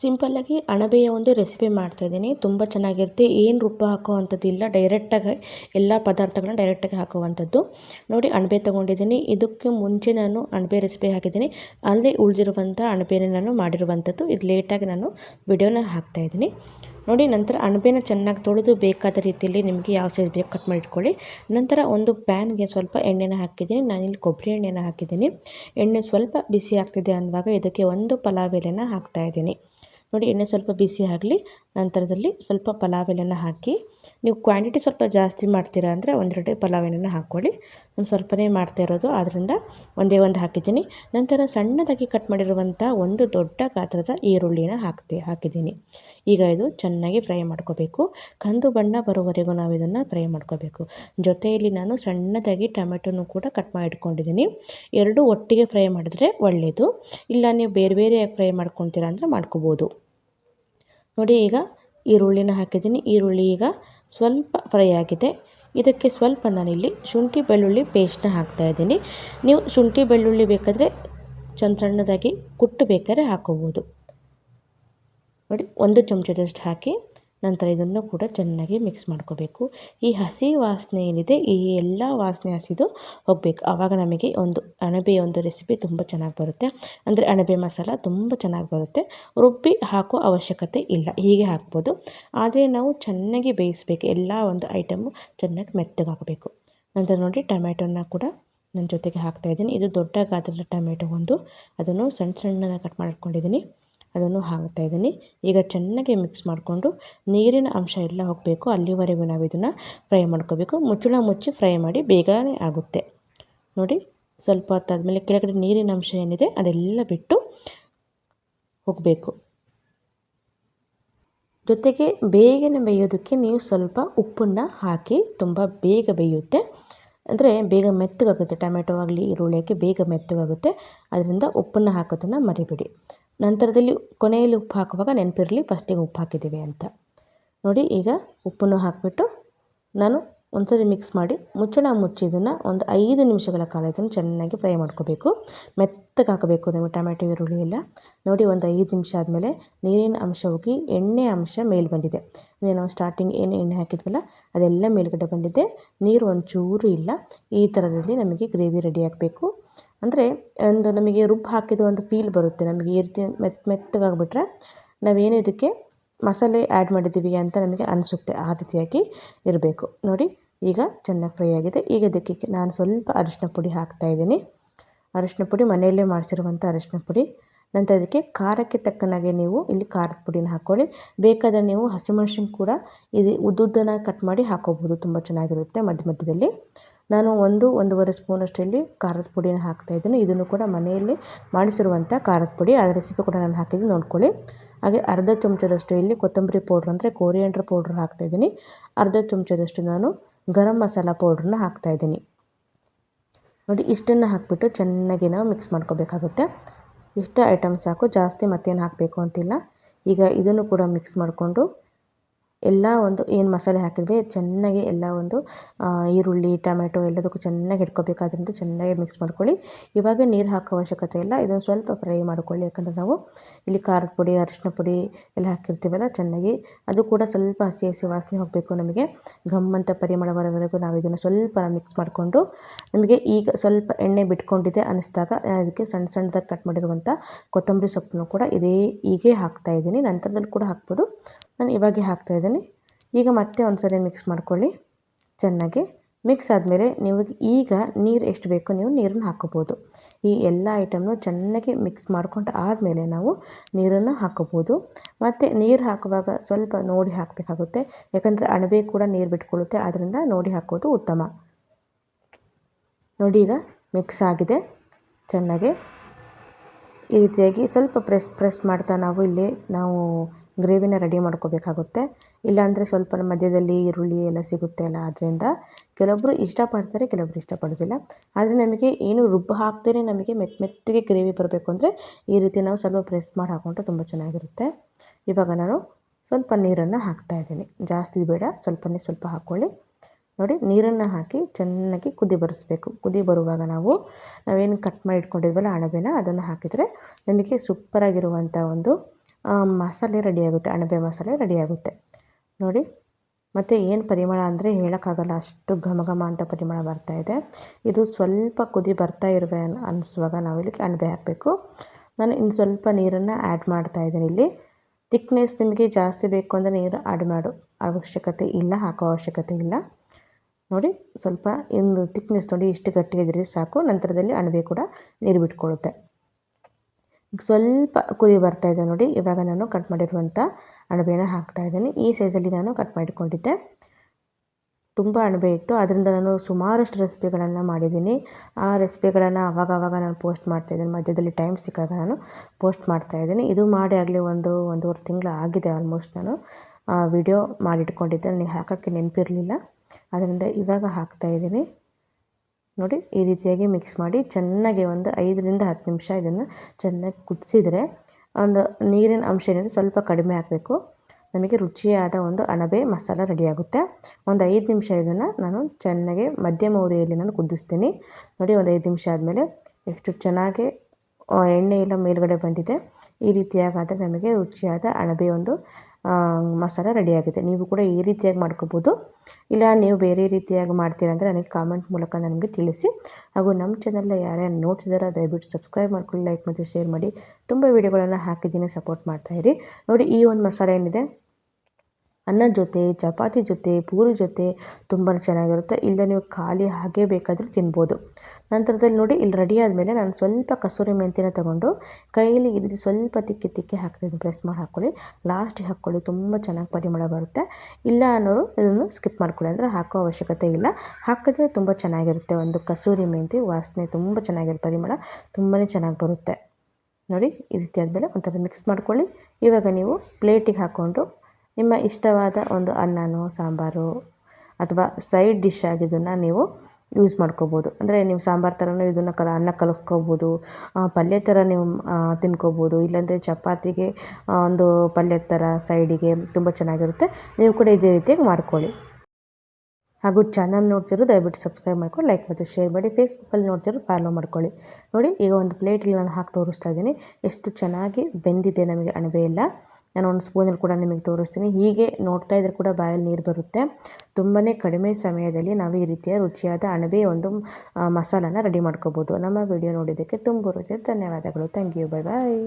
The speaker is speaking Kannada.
ಸಿಂಪಲ್ಲಾಗಿ ಅಣಬೆಯ ಒಂದು ರೆಸಿಪಿ ಮಾಡ್ತಾಯಿದ್ದೀನಿ. ತುಂಬ ಚೆನ್ನಾಗಿರುತ್ತೆ. ಏನು ರುಬ್ಬ ಹಾಕೋವಂಥದ್ದಿಲ್ಲ. ಡೈರೆಕ್ಟಾಗಿ ಎಲ್ಲ ಪದಾರ್ಥಗಳನ್ನ ಡೈರೆಕ್ಟಾಗಿ ಹಾಕುವಂಥದ್ದು. ನೋಡಿ, ಅಣಬೆ ತೊಗೊಂಡಿದ್ದೀನಿ. ಇದಕ್ಕೆ ಮುಂಚೆ ನಾನು ಅಣಬೆ ರೆಸಿಪಿ ಹಾಕಿದ್ದೀನಿ. ಅಲ್ಲಿ ಉಳಿದಿರುವಂಥ ಅಣಬೆನ ನಾನು ಮಾಡಿರುವಂಥದ್ದು. ಇದು ಲೇಟಾಗಿ ನಾನು ವಿಡಿಯೋನ ಹಾಕ್ತಾಯಿದ್ದೀನಿ. ನೋಡಿ, ನಂತರ ಅಣಬೆನ ಚೆನ್ನಾಗಿ ತೊಳೆದು ಬೇಕಾದ ರೀತಿಯಲ್ಲಿ ನಿಮಗೆ ಯಾವ ಸೈಜ್ ಬೇಕು ಕಟ್ ಮಾಡಿಟ್ಕೊಳ್ಳಿ. ನಂತರ ಒಂದು ಪ್ಯಾನ್ಗೆ ಸ್ವಲ್ಪ ಎಣ್ಣೆನ ಹಾಕಿದ್ದೀನಿ. ನಾನಿಲ್ಲಿ ಕೊಬ್ಬರಿ ಎಣ್ಣೆನ ಹಾಕಿದ್ದೀನಿ. ಎಣ್ಣೆ ಸ್ವಲ್ಪ ಬಿಸಿ ಆಗ್ತಿದೆ ಅನ್ನುವಾಗ ಇದಕ್ಕೆ ಒಂದು ಪಲಾವ್ ಎಲೆನ ಹಾಕ್ತಾಯಿದ್ದೀನಿ. ನೋಡಿ ಎಣ್ಣೆ ಸ್ವಲ್ಪ ಬಿಸಿ ಆಗಲಿ, ನಂತರದಲ್ಲಿ ಸ್ವಲ್ಪ ಪಲಾವ್ ಎಲೆನ ಹಾಕಿ, ನೀವು ಕ್ವಾಂಟಿಟಿ ಸ್ವಲ್ಪ ಜಾಸ್ತಿ ಮಾಡ್ತೀರಾ ಅಂದರೆ ಒಂದೆರಡು ಪಲಾವ್ ಎಲೆನ ಹಾಕ್ಕೊಳ್ಳಿ. ನಾನು ಸ್ವಲ್ಪನೇ ಮಾಡ್ತಾ ಇರೋದು ಆದ್ದರಿಂದ ಒಂದೇ ಒಂದು ಹಾಕಿದ್ದೀನಿ. ನಂತರ ಸಣ್ಣದಾಗಿ ಕಟ್ ಮಾಡಿರುವಂಥ ಒಂದು ದೊಡ್ಡ ಗಾತ್ರದ ಈರುಳ್ಳಿನ ಹಾಕ್ತೆ, ಹಾಕಿದ್ದೀನಿ. ಈಗ ಇದು ಚೆನ್ನಾಗಿ ಫ್ರೈ ಮಾಡ್ಕೋಬೇಕು. ಕಂದು ಬಣ್ಣ ಬರೋವರೆಗೂ ನಾವು ಇದನ್ನು ಫ್ರೈ ಮಾಡ್ಕೋಬೇಕು. ಜೊತೆಯಲ್ಲಿ ನಾನು ಸಣ್ಣದಾಗಿ ಟೊಮೆಟೊನು ಕೂಡ ಕಟ್ ಮಾಡಿ ಇಟ್ಕೊಂಡಿದ್ದೀನಿ. ಎರಡು ಒಟ್ಟಿಗೆ ಫ್ರೈ ಮಾಡಿದ್ರೆ ಒಳ್ಳೆಯದು ಇಲ್ಲ ನೀವು ಬೇರೆ ಬೇರೆಯಾಗಿ ಫ್ರೈ ಮಾಡ್ಕೊತೀರಾ ಅಂದರೆ ಮಾಡ್ಕೋಬೋದು. ನೋಡಿ ಈಗ ಈರುಳ್ಳಿನ ಹಾಕಿದ್ದೀನಿ. ಈರುಳ್ಳಿ ಈಗ ಸ್ವಲ್ಪ ಫ್ರೈ ಆಗಿದೆ. ಇದಕ್ಕೆ ಸ್ವಲ್ಪ ನಾನಿಲ್ಲಿ ಶುಂಠಿ ಬೆಳ್ಳುಳ್ಳಿ ಪೇಸ್ಟ್ನ ಹಾಕ್ತಾಯಿದ್ದೀನಿ ನೀವು ಶುಂಠಿ ಬೆಳ್ಳುಳ್ಳಿ ಬೇಕಾದರೆ ಸಣ್ಣ ಸಣ್ಣದಾಗಿ ಕುಟ್ಟು ಬೇಕಾದ್ರೆ ಹಾಕೋಬೋದು. ನೋಡಿ, ಒಂದು ಚಮಚದಷ್ಟು ಹಾಕಿ ನಂತರ ಇದನ್ನು ಕೂಡ ಚೆನ್ನಾಗಿ ಮಿಕ್ಸ್ ಮಾಡ್ಕೋಬೇಕು. ಈ ಹಸಿ ವಾಸನೆ ಏನಿದೆ, ಈ ಎಲ್ಲ ವಾಸನೆ ಹಸಿದು ಹೋಗಬೇಕು. ಆವಾಗ ನಮಗೆ ಒಂದು ಅಣಬೆಯ ಒಂದು ರೆಸಿಪಿ ತುಂಬ ಚೆನ್ನಾಗಿ ಬರುತ್ತೆ. ಅಂದರೆ ಅಣಬೆ ಮಸಾಲ ತುಂಬ ಚೆನ್ನಾಗಿ ಬರುತ್ತೆ. ರುಬ್ಬಿ ಹಾಕೋ ಅವಶ್ಯಕತೆ ಇಲ್ಲ, ಹೀಗೆ ಹಾಕ್ಬೋದು. ಆದರೆ ನಾವು ಚೆನ್ನಾಗಿ ಬೇಯಿಸಬೇಕು, ಎಲ್ಲ ಒಂದು ಐಟಮು ಚೆನ್ನಾಗಿ ಮೆತ್ತಗೆ ಹಾಕಬೇಕು. ನಂತರ ನೋಡಿ, ಟೊಮ್ಯಾಟೋನ ಕೂಡ ನನ್ನ ಜೊತೆಗೆ ಹಾಕ್ತಾಯಿದ್ದೀನಿ ಇದು ದೊಡ್ಡ ಗಾತ್ರದ ಟೊಮೆಟೊ ಒಂದು. ಅದನ್ನು ಸಣ್ಣ ಸಣ್ಣದಾಗಿ ಕಟ್ ಮಾಡ್ಕೊಂಡಿದ್ದೀನಿ. ಅದನ್ನು ಹಾಕ್ತಾ ಇದ್ದೀನಿ. ಈಗ ಚೆನ್ನಾಗಿ ಮಿಕ್ಸ್ ಮಾಡಿಕೊಂಡು ನೀರಿನ ಅಂಶ ಎಲ್ಲ ಹೋಗಬೇಕು. ಅಲ್ಲಿವರೆಗೂ ನಾವು ಇದನ್ನು ಫ್ರೈ ಮಾಡ್ಕೋಬೇಕು. ಮುಚ್ಚಳ ಮುಚ್ಚಿ ಫ್ರೈ ಮಾಡಿ ಬೇಗನೆ ಆಗುತ್ತೆ. ನೋಡಿ, ಸ್ವಲ್ಪ ಹೊತ್ತಾದಮೇಲೆ ಕೆಳಗಡೆ ನೀರಿನ ಅಂಶ ಏನಿದೆ ಅದೆಲ್ಲ ಬಿಟ್ಟು ಹೋಗಬೇಕು. ಜೊತೆಗೆ ಬೇಗನೆ ಬೇಯೋದಕ್ಕೆ ನೀವು ಸ್ವಲ್ಪ ಉಪ್ಪನ್ನು ಹಾಕಿ ತುಂಬ ಬೇಗ ಬೇಯುತ್ತೆ. ಅಂದರೆ ಬೇಗ ಮೆತ್ತಗಾಗುತ್ತೆ. ಟೊಮೆಟೊ ಆಗಲಿ, ಈರುಳ್ಳಿ ಹಾಕಿ ಬೇಗ ಮೆತ್ತಗಾಗುತ್ತೆ. ಅದರಿಂದ ಉಪ್ಪನ್ನು ಹಾಕೋದನ್ನು ಮರಿಬೇಡಿ. ನಂತರದಲ್ಲಿ ಕೊನೆಯಲ್ಲಿ ಉಪ್ಪು ಹಾಕುವಾಗ ನೆನಪಿರಲಿ ಫಸ್ಟಿಗೆ ಉಪ್ಪು ಹಾಕಿದ್ದೀವಿ ಅಂತ. ನೋಡಿ ಈಗ ಉಪ್ಪನ್ನು ಹಾಕಿಬಿಟ್ಟು ನಾನು ಒಂದು ಸರಿ ಮಿಕ್ಸ್ ಮಾಡಿ ಮುಚ್ಚಳ ಮುಚ್ಚಿ ಇದನ್ನು ಒಂದು ಐದು ನಿಮಿಷಗಳ ಕಾಲ ಇದನ್ನು ಚೆನ್ನಾಗಿ ಫ್ರೈ ಮಾಡ್ಕೋಬೇಕು. ಮೆತ್ತಗೆ ಹಾಕಬೇಕು ನಿಮಗೆ ಟೊಮ್ಯಾಟೊ, ಈರುಳ್ಳಿ ಎಲ್ಲ. ನೋಡಿ ಒಂದು ಐದು ನಿಮಿಷ ಆದಮೇಲೆ ನೀರಿನ ಅಂಶ ಹೋಗಿ ಎಣ್ಣೆ ಅಂಶ ಮೇಲೆ ಬಂದಿದೆ. ಅಂದರೆ ನಾವು ಸ್ಟಾರ್ಟಿಂಗ್ ಏನು ಎಣ್ಣೆ ಹಾಕಿದ್ವಲ್ಲ, ಅದೆಲ್ಲ ಮೇಲುಗಡೆ ಬಂದಿದೆ. ನೀರು ಒಂಚೂರು ಇಲ್ಲ. ಈ ಥರದಲ್ಲಿ ನಮಗೆ ಗ್ರೇವಿ ರೆಡಿ ಆಗಬೇಕು. ಅಂದರೆ ಒಂದು ನಮಗೆ ರುಬ್ಬು ಹಾಕಿದ ಒಂದು ಫೀಲ್ ಬರುತ್ತೆ. ನಮಗೆ ಈ ರೀತಿ ಮೆತ್ತ ಮೆತ್ತಗಾಗ್ಬಿಟ್ರೆ ನಾವೇನು ಇದಕ್ಕೆ ಮಸಾಲೆ ಆ್ಯಡ್ ಮಾಡಿದ್ದೀವಿ ಅಂತ ನಮಗೆ ಅನಿಸುತ್ತೆ, ಆ ರೀತಿಯಾಗಿ ಇರಬೇಕು. ನೋಡಿ, ಈಗ ಚೆನ್ನಾಗಿ ಫ್ರೈ ಆಗಿದೆ. ಈಗ ಇದಕ್ಕೆ ನಾನು ಸ್ವಲ್ಪ ಅರಿಶಿನ ಪುಡಿ ಹಾಕ್ತಾಯಿದ್ದೀನಿ ಅರಿಶಿನ ಪುಡಿ ಮನೆಯಲ್ಲೇ ಮಾಡಿಸಿರುವಂಥ ಅರಿಶಿನ ಪುಡಿ. ನಂತರ ಇದಕ್ಕೆ ಖಾರಕ್ಕೆ ತಕ್ಕನಾಗೆ ನೀವು ಇಲ್ಲಿ ಖಾರದ ಪುಡಿನ ಹಾಕ್ಕೊಳ್ಳಿ ಬೇಕಾದರೆ ನೀವು ಹಸಿಮೆಣಸಿನ ಕೂಡ ಇದು ಉದ್ದುದ್ದನ ಕಟ್ ಮಾಡಿ ಹಾಕೋಬೋದು. ತುಂಬ ಚೆನ್ನಾಗಿರುತ್ತೆ ಮಧ್ಯ ಮಧ್ಯದಲ್ಲಿ. ನಾನು ಒಂದು, ಒಂದೂವರೆ ಸ್ಪೂನಷ್ಟು ಇಲ್ಲಿ ಖಾರದ ಪುಡಿನ ಹಾಕ್ತಾಯಿದ್ದೀನಿ ಇದನ್ನು ಕೂಡ ಮನೆಯಲ್ಲಿ ಮಾಡಿಸಿರುವಂಥ ಖಾರದ ಪುಡಿ. ಆ ರೆಸಿಪಿ ಕೂಡ ನಾನು ಹಾಕಿದ್ದು ನೋಡ್ಕೊಳ್ಳಿ. ಹಾಗೆ ಅರ್ಧ ಚಮಚದಷ್ಟು ಇಲ್ಲಿ ಕೊತ್ತಂಬರಿ ಪೌಡ್ರ್ ಅಂದರೆ ಕೋರಿಯಾಂಡ್ರ್ ಪೌಡ್ರ್ ಹಾಕ್ತಾಯಿದ್ದೀನಿ ಅರ್ಧ ಚಮಚದಷ್ಟು ನಾನು ಗರಂ ಮಸಾಲ ಪೌಡ್ರನ್ನ ಹಾಕ್ತಾಯಿದ್ದೀನಿ ನೋಡಿ, ಇಷ್ಟನ್ನು ಹಾಕಿಬಿಟ್ಟು ಚೆನ್ನಾಗಿ ನಾವು ಮಿಕ್ಸ್ ಮಾಡ್ಕೋಬೇಕಾಗುತ್ತೆ. ಇಷ್ಟು ಐಟಮ್ಸ್ ಸಾಕು. ಜಾಸ್ತಿ ಮತ್ತೇನು ಹಾಕಬೇಕು ಅಂತಿಲ್ಲ. ಈಗ ಇದನ್ನು ಕೂಡ ಮಿಕ್ಸ್ ಮಾಡಿಕೊಂಡು ಎಲ್ಲ ಒಂದು ಏನು ಮಸಾಲೆ ಹಾಕಿದ್ವಿ ಚೆನ್ನಾಗಿ ಎಲ್ಲ ಒಂದು ಈರುಳ್ಳಿ ಟೊಮೆಟೊ ಎಲ್ಲದಕ್ಕೂ ಚೆನ್ನಾಗಿ ಇಟ್ಕೋಬೇಕಾದ್ರಿಂದ ಚೆನ್ನಾಗಿ ಮಿಕ್ಸ್ ಮಾಡ್ಕೊಳ್ಳಿ. ಇವಾಗ ನೀರು ಹಾಕೋ ಅವಶ್ಯಕತೆ ಇಲ್ಲ. ಇದನ್ನು ಸ್ವಲ್ಪ ಫ್ರೈ ಮಾಡ್ಕೊಳ್ಳಿ. ಯಾಕಂದರೆ ನಾವು ಇಲ್ಲಿ ಖಾರದ ಪುಡಿ, ಅರಿಶಿನ ಪುಡಿ ಎಲ್ಲ ಹಾಕಿರ್ತೀವಲ್ಲ, ಚೆನ್ನಾಗಿ ಅದು ಕೂಡ ಸ್ವಲ್ಪ ಹಸಿ ಹಸಿ ವಾಸನೆ ಹೋಗಬೇಕು ನಮಗೆ. ಘಮ್ ಅಂತ ಪರಿಮಳ ಬರೋವರೆಗೂ ನಾವು ಇದನ್ನು ಸ್ವಲ್ಪ ಮಿಕ್ಸ್ ಮಾಡಿಕೊಂಡು, ನಮಗೆ ಈಗ ಸ್ವಲ್ಪ ಎಣ್ಣೆ ಬಿಟ್ಕೊಂಡಿದೆ ಅನ್ನಿಸಿದಾಗ ಅದಕ್ಕೆ ಸಣ್ಣ ಸಣ್ಣದಾಗಿ ಕಟ್ ಮಾಡಿರುವಂಥ ಕೊತ್ತಂಬರಿ ಸೊಪ್ಪನ್ನು ಕೂಡ ಇದೇ ಹೀಗೆ ಹಾಕ್ತಾಯಿದ್ದೀನಿ ನಂತರದಲ್ಲಿ ಕೂಡ ಹಾಕ್ಬೋದು. ನಾನು ಇವಾಗೆ ಹಾಕ್ತಾಯಿದ್ದೀನಿ ಈಗ ಮತ್ತೆ ಒಂದು ಸರಿ ಮಿಕ್ಸ್ ಮಾಡ್ಕೊಳ್ಳಿ. ಚೆನ್ನಾಗಿ. ಮಿಕ್ಸ್ ಆದಮೇಲೆ ನೀವು ಈಗ ನೀರು ಎಷ್ಟು ಬೇಕೋ ನೀವು ನೀರನ್ನು ಹಾಕೋಬೋದು ಈ ಎಲ್ಲ ಐಟಮ್ನು ಚೆನ್ನಾಗಿ ಮಿಕ್ಸ್ ಮಾಡ್ಕೊಂಡು ಆದಮೇಲೆ ನಾವು ನೀರನ್ನು ಹಾಕೋಬೋದು ಮತ್ತು ನೀರು ಹಾಕುವಾಗ ಸ್ವಲ್ಪ ನೋಡಿ ಹಾಕಬೇಕಾಗುತ್ತೆ. ಯಾಕಂದರೆ ಅಣಬೆ ಕೂಡ ನೀರು ಬಿಟ್ಕೊಳ್ಳುತ್ತೆ. ಆದ್ದರಿಂದ ನೋಡಿ ಹಾಕೋದು ಉತ್ತಮ. ನೋಡಿ ಈಗ ಮಿಕ್ಸ್ ಆಗಿದೆ. ಚೆನ್ನಾಗಿ. ಈ ರೀತಿಯಾಗಿ ಸ್ವಲ್ಪ ಪ್ರೆಸ್ ಪ್ರೆಸ್ ಮಾಡ್ತಾ ನಾವು ಇಲ್ಲಿ ನಾವು ಗ್ರೇವಿನ ರೆಡಿ ಮಾಡ್ಕೋಬೇಕಾಗುತ್ತೆ. ಇಲ್ಲಾಂದರೆ ಸ್ವಲ್ಪ ಮಧ್ಯದಲ್ಲಿ ಈರುಳ್ಳಿ ಎಲ್ಲ ಸಿಗುತ್ತೆ ಅಲ್ಲ ಅದರಿಂದ ಕೆಲವೊಬ್ಬರು ಇಷ್ಟಪಡ್ತಾರೆ ಕೆಲವೊಬ್ಬರು ಇಷ್ಟಪಡೋದಿಲ್ಲ ಆದರೆ ನಮಗೆ ಏನು ರುಬ್ಬು ಹಾಕ್ದೇ ನಮಗೆ ಮೆತ್ತ ಮೆತ್ತಗೆ ಗ್ರೇವಿ ಬರಬೇಕು ಅಂದರೆ ಈ ರೀತಿ ನಾವು ಸ್ವಲ್ಪ ಪ್ರೆಸ್ ಮಾಡಿ ಹಾಕೊಂಡ್ರೆ ತುಂಬ ಚೆನ್ನಾಗಿರುತ್ತೆ. ಇವಾಗ ನಾನು ಸ್ವಲ್ಪ ನೀರನ್ನು ಹಾಕ್ತಾಯಿದ್ದೀನಿ ಜಾಸ್ತಿ ಬೇಡ, ಸ್ವಲ್ಪನೇ ಸ್ವಲ್ಪ ಹಾಕ್ಕೊಳ್ಳಿ. ನೋಡಿ ನೀರನ್ನು ಹಾಕಿ ಚೆನ್ನಾಗಿ ಕುದಿ ಬರಿಸ್ಬೇಕು. ಕುದಿ ಬರುವಾಗ ನಾವು ನಾವೇನು ಕಟ್ ಮಾಡಿ ಇಟ್ಕೊಂಡಿದ್ವಲ್ಲ ಅಣಬೆನ ಅದನ್ನು ಹಾಕಿದರೆ ನಮಗೆ ಸೂಪರಾಗಿರುವಂಥ ಒಂದು ಮಸಾಲೆ ರೆಡಿಯಾಗುತ್ತೆ ಅಣಬೆ ಮಸಾಲೆ ರೆಡಿಯಾಗುತ್ತೆ ನೋಡಿ, ಮತ್ತು ಏನು ಪರಿಮಳ ಅಂದರೆ ಹೇಳೋಕ್ಕಾಗಲ್ಲ, ಅಷ್ಟು ಘಮ ಘಮ ಅಂತ ಪರಿಮಳ ಬರ್ತಾ ಇದೆ. ಇದು ಸ್ವಲ್ಪ ಕುದಿ ಬರ್ತಾ ಇರುವೆ ಅನ್ನಿಸುವಾಗ ಇಲ್ಲಿ ಅಣಬೆ ಹಾಕಬೇಕು. ನಾನು ಇನ್ನು ಸ್ವಲ್ಪ ನೀರನ್ನು ಆ್ಯಡ್ ಮಾಡ್ತಾ ಇದ್ದೀನಿ ಇಲ್ಲಿ. ತಿಕ್ನೆಸ್ ನಿಮಗೆ ಜಾಸ್ತಿ ಬೇಕು ಅಂದರೆ ನೀರು ಆ್ಯಡ್ ಮಾಡೋ. ಅವಶ್ಯಕತೆ ಇಲ್ಲ, ಹಾಕೋ ಅವಶ್ಯಕತೆ ಇಲ್ಲ. ನೋಡಿ ಸ್ವಲ್ಪ ಒಂದು ತಿಕ್ನೆಸ್ ನೋಡಿ ಇಷ್ಟು ಗಟ್ಟಿಗಿದ್ರೆ ಸಾಕು. ನಂತರದಲ್ಲಿ ಅಣಬೆ ಕೂಡ ನೀರು ಬಿಟ್ಕೊಳ್ಳುತ್ತೆ. ಸ್ವಲ್ಪ ಕುದಿ ಬರ್ತಾ ಇದೆ ನೋಡಿ. ಇವಾಗ ನಾನು ಕಟ್ ಮಾಡಿರುವಂಥ ಅಣಬೆನ ಹಾಕ್ತಾಯಿದ್ದೀನಿ ಈ ಸೈಜಲ್ಲಿ ನಾನು ಕಟ್ ಮಾಡಿಕೊಂಡಿದ್ದೆ. ತುಂಬ ಅಣಬೆ ಇತ್ತು. ಅದರಿಂದ ನಾನು ಸುಮಾರಷ್ಟು ರೆಸಿಪಿಗಳನ್ನು ಮಾಡಿದ್ದೀನಿ. ಆ ರೆಸಿಪಿಗಳನ್ನು ಆವಾಗ ನಾನು ಪೋಸ್ಟ್ ಮಾಡ್ತಾಯಿದ್ದೀನಿ ಮಧ್ಯದಲ್ಲಿ ಟೈಮ್ ಸಿಕ್ಕಾಗ ನಾನು ಪೋಸ್ಟ್ ಮಾಡ್ತಾಯಿದ್ದೀನಿ ಇದು ಮಾಡಿ ಆಗಲಿ ಒಂದು ಒಂದೂವರೆ ತಿಂಗಳು ಆಗಿದೆ ಆಲ್ಮೋಸ್ಟ್ ನಾನು. ವಿಡಿಯೋ ಮಾಡಿಟ್ಕೊಂಡಿದ್ದೆ. ನನಗೆ ಹಾಕೋಕ್ಕೆ ನೆನಪಿರಲಿಲ್ಲ. ಅದರಿಂದ ಇವಾಗ ಹಾಕ್ತಾ ಇದ್ದೀನಿ. ನೋಡಿ, ಈ ರೀತಿಯಾಗಿ ಮಿಕ್ಸ್ ಮಾಡಿ ಚೆನ್ನಾಗಿ ಒಂದು ಐದರಿಂದ ಹತ್ತು ನಿಮಿಷ ಇದನ್ನು ಚೆನ್ನಾಗಿ ಕುದಿಸಿದರೆ ಒಂದು ನೀರಿನ ಅಂಶ ಏನಿದೆ ಸ್ವಲ್ಪ ಕಡಿಮೆ ಹಾಕಬೇಕು. ನಮಗೆ ರುಚಿಯಾದ ಒಂದು ಅಣಬೆ ಮಸಾಲ ರೆಡಿಯಾಗುತ್ತೆ ಒಂದು ಐದು ನಿಮಿಷ ಇದನ್ನು ನಾನು ಚೆನ್ನಾಗಿ ಮಧ್ಯಮ ಉರಿಯಲ್ಲಿ ನಾನು ಕುದಿಸ್ತೀನಿ. ನೋಡಿ, ಒಂದು ಐದು ನಿಮಿಷ ಆದಮೇಲೆ ಎಷ್ಟು ಚೆನ್ನಾಗಿ ಎಣ್ಣೆ ಎಲ್ಲ ಮೇಲುಗಡೆ ಬಂದಿದೆ. ಈ ರೀತಿಯಾಗಾದರೆ ನಮಗೆ ರುಚಿಯಾದ ಅಣಬೆ ಒಂದು ಮಸಾಲ ರೆಡಿಯಾಗಿದೆ ನೀವು ಕೂಡ ಈ ರೀತಿಯಾಗಿ ಮಾಡ್ಕೋಬೋದು. ಇಲ್ಲ, ನೀವು ಬೇರೆ ರೀತಿಯಾಗಿ ಮಾಡ್ತೀರಾ ಅಂದರೆ ನನಗೆ ಕಾಮೆಂಟ್ ಮೂಲಕ ನನಗೆ ತಿಳಿಸಿ. ಹಾಗೂ ನಮ್ಮ ಚಾನಲ್ನ ಯಾರ್ಯಾರು ನೋಡ್ತಿದ್ದಾರೋ ದಯವಿಟ್ಟು ಸಬ್ಸ್ಕ್ರೈಬ್ ಮಾಡ್ಕೊಳ್ಳಿ ಲೈಕ್ ಮತ್ತು ಶೇರ್ ಮಾಡಿ. ತುಂಬ ವೀಡಿಯೋಗಳನ್ನು ಹಾಕಿದ್ದೀನಿ ಸಪೋರ್ಟ್ ಮಾಡ್ತಾಯಿರಿ ನೋಡಿ, ಈ ಒಂದು ಮಸಾಲೆ ಏನಿದೆ? ಅನ್ನದ ಜೊತೆ, ಚಪಾತಿ ಜೊತೆ, ಪೂರಿ ಜೊತೆ ತುಂಬಾ ಚೆನ್ನಾಗಿರುತ್ತೆ. ಇಲ್ಲ ನೀವು ಖಾಲಿ ಹಾಗೆ ಬೇಕಾದರೂ ತಿನ್ಬೋದು. ನಂತರದಲ್ಲಿ ನೋಡಿ, ಇಲ್ಲಿ ರೆಡಿ ಆದಮೇಲೆ ನಾನು ಸ್ವಲ್ಪ ಕಸೂರಿ ಮೆಂತಿನ ತಗೊಂಡು ಕೈಯಲ್ಲಿ ಈ ರೀತಿ ಸ್ವಲ್ಪ ತಿಕ್ಕಿ ತಿಕ್ಕಿ ಹಾಕ್ತೀನಿ. ಪ್ರೆಸ್ ಮಾಡಿ ಹಾಕ್ಕೊಳ್ಳಿ. ಲಾಸ್ಟಿಗೆ ಹಾಕ್ಕೊಳ್ಳಿ. ತುಂಬ ಚೆನ್ನಾಗಿ ಪರಿಮಳ ಬರುತ್ತೆ. ಇಲ್ಲ ಅನ್ನೋರು ಇದನ್ನು ಸ್ಕಿಪ್ ಮಾಡ್ಕೊಳ್ಳಿ. ಅಂದರೆ ಹಾಕೋ ಅವಶ್ಯಕತೆ ಇಲ್ಲ. ಹಾಕಿದ್ರೆ ತುಂಬ ಚೆನ್ನಾಗಿರುತ್ತೆ. ಒಂದು ಕಸೂರಿ ಮೆಂತಿ ವಾಸನೆ ತುಂಬ ಚೆನ್ನಾಗಿರುತ್ತೆ. ಪರಿಮಳ ತುಂಬಾ ಚೆನ್ನಾಗಿ ಬರುತ್ತೆ. ನೋಡಿ, ಈ ರೀತಿ ಆದಮೇಲೆ ಒಂಥರ ಮಿಕ್ಸ್ ಮಾಡ್ಕೊಳ್ಳಿ. ಇವಾಗ ನೀವು ಪ್ಲೇಟಿಗೆ ಹಾಕ್ಕೊಂಡು ನಿಮ್ಮ ಇಷ್ಟವಾದ ಒಂದು ಅನ್ನನೋ, ಸಾಂಬಾರು ಅಥವಾ ಸೈಡ್ ಡಿಶ್ ಆಗಿ ಇದನ್ನು ನೀವು ಯೂಸ್ ಮಾಡ್ಕೋಬೋದು. ಅಂದರೆ ನೀವು ಸಾಂಬಾರು ಥರನೂ ಇದನ್ನು ಕಲ, ಅನ್ನ ಕಲಸ್ಕೋಬೋದು ಪಲ್ಯ ಥರ ನೀವು ತಿನ್ಕೋಬೋದು. ಇಲ್ಲಾಂದರೆ ಚಪಾತಿಗೆ ಒಂದು ಪಲ್ಯದ ಥರ ಸೈಡಿಗೆ ತುಂಬ ಚೆನ್ನಾಗಿರುತ್ತೆ. ನೀವು ಕೂಡ ಇದೇ ರೀತಿಯಾಗಿ ಮಾಡ್ಕೊಳ್ಳಿ. ಹಾಗೂ ಚಾನಲ್ ನೋಡ್ತಿರೋ ದಯವಿಟ್ಟು ಸಬ್ಸ್ಕ್ರೈಬ್ ಮಾಡ್ಕೊಂಡು ಲೈಕ್ ಮತ್ತು ಶೇರ್ ಮಾಡಿ. ಫೇಸ್ಬುಕ್ಕಲ್ಲಿ ನೋಡ್ತಿರೋ ಫಾಲೋ ಮಾಡ್ಕೊಳ್ಳಿ. ನೋಡಿ, ಈಗ ಒಂದು ಪ್ಲೇಟಲ್ಲಿ ನಾನು ಹಾಕಿ ತೋರಿಸ್ತಾ ಇದ್ದೀನಿ. ಎಷ್ಟು ಚೆನ್ನಾಗಿ ಬೆಂದಿದೆ ನಮಗೆ ಅಣಬೆ ಎಲ್ಲ. ನಾನು ಒಂದು ಸ್ಪೂನಲ್ಲಿ ಕೂಡ ನಿಮಗೆ ತೋರಿಸ್ತೀನಿ. ಹೀಗೆ ನೋಡ್ತಾ ಇದ್ರೆ ಕೂಡ ಬಾಯಲ್ಲಿ ನೀರು ಬರುತ್ತೆ. ತುಂಬಾ ಕಡಿಮೆ ಸಮಯದಲ್ಲಿ ನಾವು ಈ ರೀತಿಯ ರುಚಿಯಾದ ಅಣಬೆ ಒಂದು ಮಸಾಲಾನ ರೆಡಿ ಮಾಡ್ಕೋಬೋದು. ನಮ್ಮ ವಿಡಿಯೋ ನೋಡಿದ್ದಕ್ಕೆ ತುಂಬ ಬರುತ್ತೆ ಧನ್ಯವಾದಗಳು. Thank you bye bye